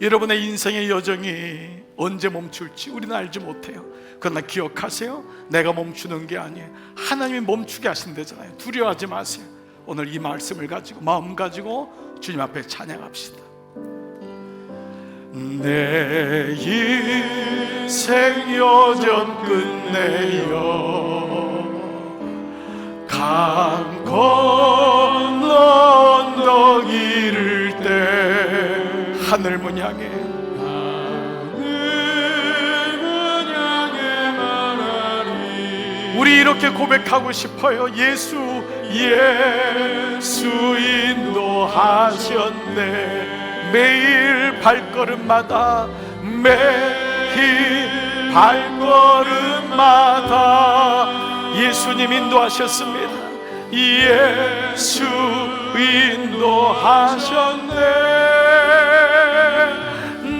여러분의 인생의 여정이 언제 멈출지 우리는 알지 못해요. 그러나 기억하세요. 내가 멈추는 게 아니에요. 하나님이 멈추게 하신다잖아요. 두려워하지 마세요. 오늘 이 말씀을 가지고 마음 가지고 주님 앞에 찬양합시다. 내 인생 여정 끝내요 강건 하늘 문 향해 우리 이렇게 고백하고 싶어요. 예수 예수 인도하셨네. 매일 발걸음마다 매일 발걸음마다 예수님 인도하셨습니다. 예수 인도하셨네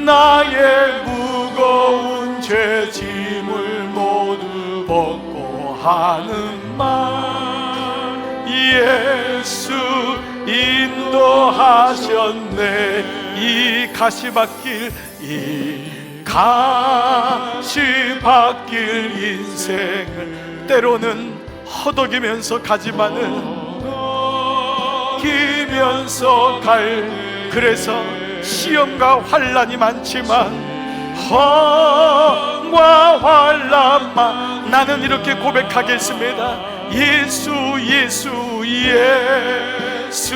나의 무거운 죄짐을 모두 벗고 하는 말. 예수 인도하셨네. 이 가시밭길 이 가시밭길 인생을 때로는 허덕이면서 가지만은 기면서 갈 그래서 시험과 환란이 많지만 험과 환란만 나는 이렇게 고백하겠습니다. 예수 예수 예수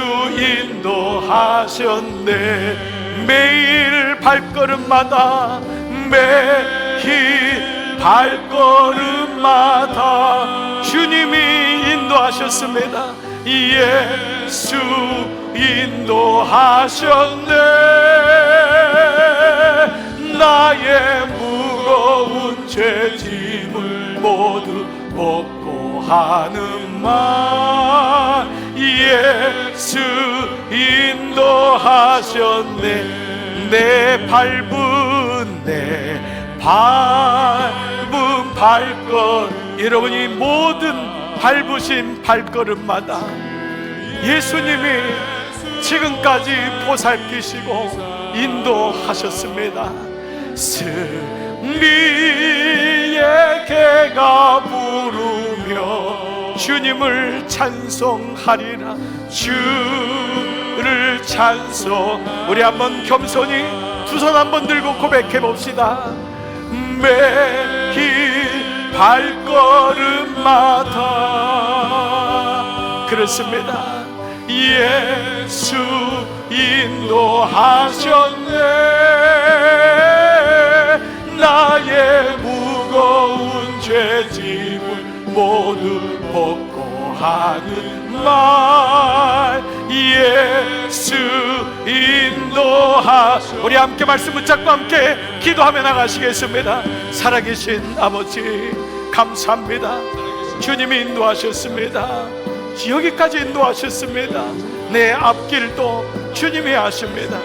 인도하셨네. 매일 발걸음마다 매일 발걸음마다 주님이 인도하셨습니다 예수 인도하셨네. 나의 무거운 죄짐을 모두 벗고 하는 말. 예수 인도하셨네. 내 밟은 내 밟은 발걸 여러분이 모든 밟으신 발걸음마다 예수님이 지금까지 보살피시고 인도하셨습니다. 승리의 개가 부르며 주님을 찬송하리라. 주를 찬송. 우리 한번 겸손히 두 손 한번 들고 고백해 봅시다. 매일 발걸음마다 그렇습니다. 예수 인도하셨네. 나의 무거운 죄짐을 모두 벗고 하는 말. 예수 인도하 우리 함께 말씀 붙잡고 함께 기도하며 나가시겠습니다. 살아계신 아버지 감사합니다. 주님이 인도하셨습니다 여기까지 인도하셨습니다. 내 앞길도 주님이 하십니다.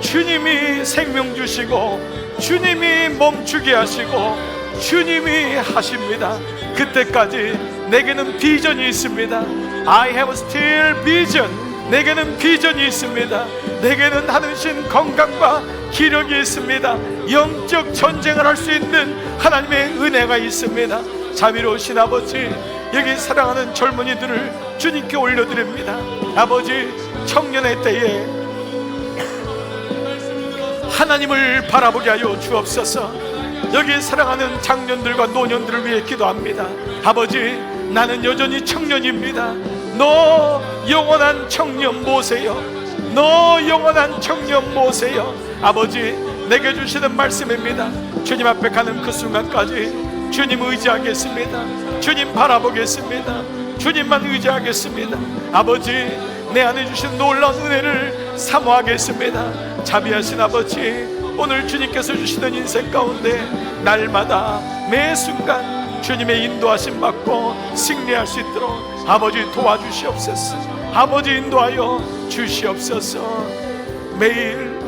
주님이 생명 주시고 주님이 멈추게 하시고 주님이 하십니다. 그때까지 내게는 비전이 있습니다. I have still vision. 내게는 비전이 있습니다. 내게는 하늘신 건강과 기력이 있습니다. 영적 전쟁을 할 수 있는 하나님의 은혜가 있습니다. 자비로우신 아버지 여기 사랑하는 젊은이들을 주님께 올려드립니다. 아버지 청년의 때에 하나님을 바라보게 하여 주옵소서. 여기 사랑하는 장년들과 노년들을 위해 기도합니다. 아버지 나는 여전히 청년입니다. 너 영원한 청년 모세요 너 영원한 청년 모세요 아버지 내게 주시는 말씀입니다. 주님 앞에 가는 그 순간까지 주님 의지하겠습니다. 주님 바라보겠습니다 주님만 의지하겠습니다. 아버지 내 안에 주신 놀라운 은혜를 사모하겠습니다. 자비하신 아버지 오늘 주님께서 주시는 인생 가운데 날마다 매 순간 주님의 인도하심 받고 승리할 수 있도록 아버지 도와주시옵소서. 아버지 인도하여 주시옵소서. 매일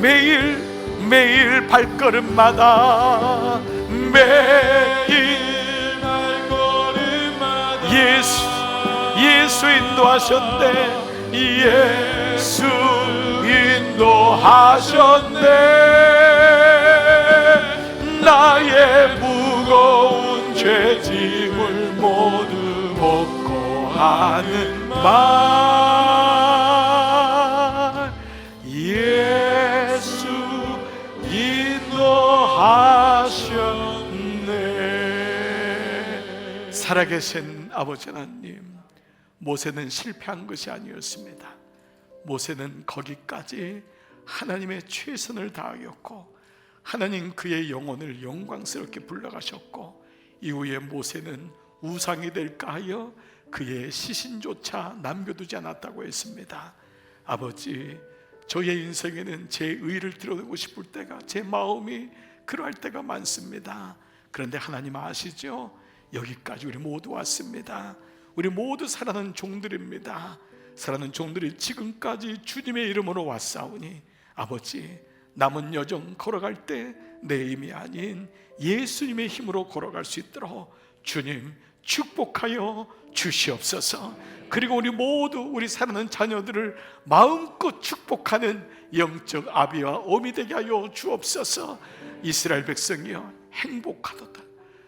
매일 매일 발걸음마다 매일 예수 인도하셨네 예수 인도하셨네 나의 무거운 죄짐을 모두 벗고 하는 말. 예수 인도하셨네. 살아계신 아버지 하나님 모세는 실패한 것이 아니었습니다 모세는 거기까지 하나님의 최선을 다하였고 하나님 그의 영혼을 영광스럽게 불러가셨고 이후에 모세는 우상이 될까 하여 그의 시신조차 남겨두지 않았다고 했습니다. 아버지, 저의 인생에는 제 의를 드러내고 싶을 때가 제 마음이 그러할 때가 많습니다. 그런데 하나님 아시죠? 여기까지 우리 모두 왔습니다. 우리 모두 사랑하는 종들입니다. 사랑하는 종들이 지금까지 주님의 이름으로 왔사오니 아버지 남은 여정 걸어갈 때 내 힘이 아닌 예수님의 힘으로 걸어갈 수 있도록 주님 축복하여 주시옵소서. 그리고 우리 모두 우리 사랑하는 자녀들을 마음껏 축복하는 영적 아비와 어미 되게 하여 주옵소서. 이스라엘 백성이여 행복하도다.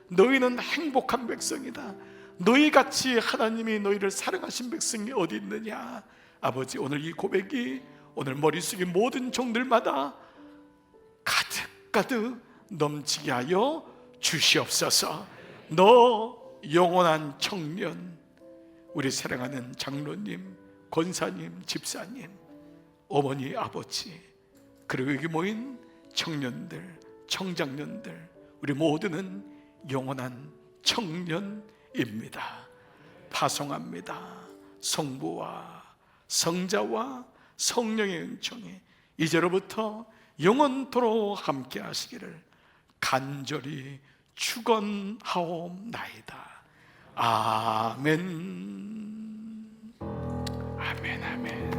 너희는 행복한 백성이다. 너희 같이 하나님이 너희를 사랑하신 백성이 어디 있느냐? 아버지 오늘 이 고백이 오늘 머릿속에 모든 종들마다 가득 가득 넘치게 하여 주시옵소서. 너 영원한 청년 우리 사랑하는 장로님, 권사님, 집사님, 어머니, 아버지 그리고 여기 모인 청년들, 청장년들 우리 모두는 영원한 청년 입니다. 파송합니다. 성부와 성자와 성령의 은총이 이제로부터 영원토록 함께 하시기를 간절히 축원하옵나이다. 아멘. 아멘 아멘.